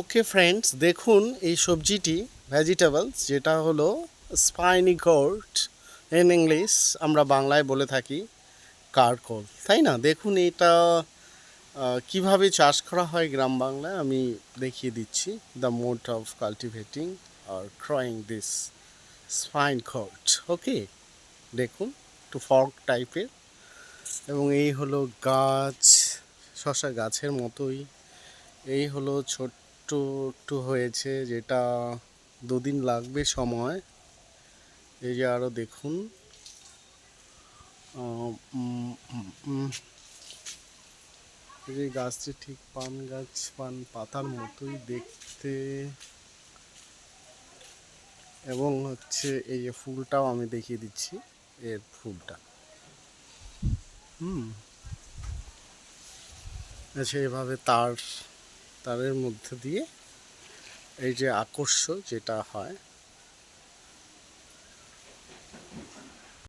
Okay friends দেখুন এই সবজিটি vegetables যেটা হলো স্পাইনি গোর্ড ইন ইংলিশ আমরা বাংলায় বলে থাকি কারকল। তাই না? দেখুন এটা কীভাবে চাষ করা হয় গ্রাম বাংলায়, আমি দেখিয়ে দিচ্ছি। The mode of cultivating R crying this spine court okay দেখুন, একটু ফর্ক টাইপের এবং এই হলো গাছ শশা গাছের মতোই। এই হলো ছোট্ট একটু একটু হয়েছে যেটা দুদিন লাগবে সময়। এই যে আরও দেখুন। এই গাছটি ঠিক পান গাছ, পান পাতার মতোই দেখতে। এবং হচ্ছে এই যে ফুলটাও আমি দেখিয়ে দিচ্ছি, এর ফুলটা। হুম। আচ্ছা এভাবে তার তারের মধ্যে দিয়ে এই যে আকর্ষ যেটা হয়